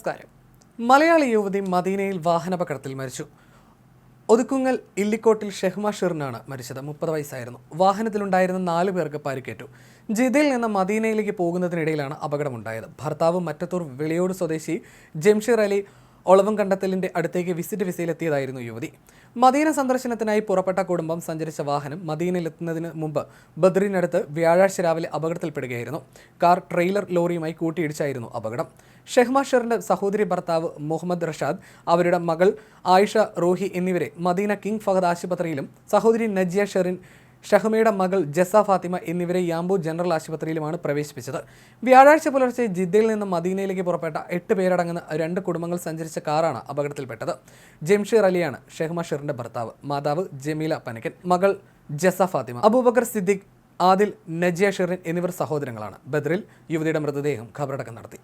നമസ്കാരം. മലയാളി യുവതി മദീനയിൽ വാഹനാപകടത്തിൽ മരിച്ചു. ഒതുക്കുങ്ങൽ ഇല്ലിക്കോട്ടിൽ ഷെഹ്മ ഷിറിനാണ് മരിച്ചത്. മുപ്പത് വയസ്സായിരുന്നു. വാഹനത്തിലുണ്ടായിരുന്ന നാല് പേർക്ക് പരിക്കേറ്റു. ജിദ്ദയിൽ നിന്ന് മദീനയിലേക്ക് പോകുന്നതിനിടയിലാണ് അപകടമുണ്ടായത്. ഭർത്താവ് മറ്റത്തൂർ വെളിയോട് സ്വദേശി ജംഷീർ അലി ഒളവം കണ്ടത്തലിന്റെ അടുത്തേക്ക് വിസിറ്റ് വിസയിലെത്തിയതായിരുന്നു യുവതി. മദീന സന്ദർശനത്തിനായി പുറപ്പെട്ട കുടുംബം സഞ്ചരിച്ച വാഹനം മദീനയിലെത്തുന്നതിന് മുമ്പ് ബദ്രീനടുത്ത് വ്യാഴാഴ്ച രാവിലെ അപകടത്തിൽപ്പെടുകയായിരുന്നു. കാർ ട്രെയിലർ ലോറിയുമായി കൂട്ടിയിടിച്ചായിരുന്നു അപകടം. ഷെഹ്മ ഷെറിന്റെ സഹോദരി ഭർത്താവ് മുഹമ്മദ് റഷാദ് അവരുടെ മകൾ ആയിഷ റോഹി എന്നിവരെ മദീന കിങ് ഫഹദ് ആശുപത്രിയിലും സഹോദരി നജിയ ഷെറിൻ ഷഹമയുടെ മകൾ ജസ ഫാത്തിമ എന്നിവരെ യാംബു ജനറൽ ആശുപത്രിയിലുമാണ് പ്രവേശിപ്പിച്ചത്. വ്യാഴാഴ്ച പുലർച്ചെ ജിദ്ദയിൽ നിന്ന് മദീനയിലേക്ക് പുറപ്പെട്ട എട്ട് പേരടങ്ങുന്ന രണ്ട് കുടുംബങ്ങൾ സഞ്ചരിച്ച കാറാണ് അപകടത്തിൽപ്പെട്ടത്. ജംഷീർ അലിയാണ് ഷെഹ്മ ഷിറിന്റെ ഭർത്താവ്. മാതാവ് ജമീല പനക്കൻ. മകൾ ജസ ഫാത്തിമ. അബൂബക്കർ സിദ്ദിഖ് ആദിൽ നജിയ ഷെറിൻ എന്നിവർ സഹോദരങ്ങളാണ്. ബദ്രിൽ യുവതിയുടെ മൃതദേഹം ഖബറടക്കം നടത്തി.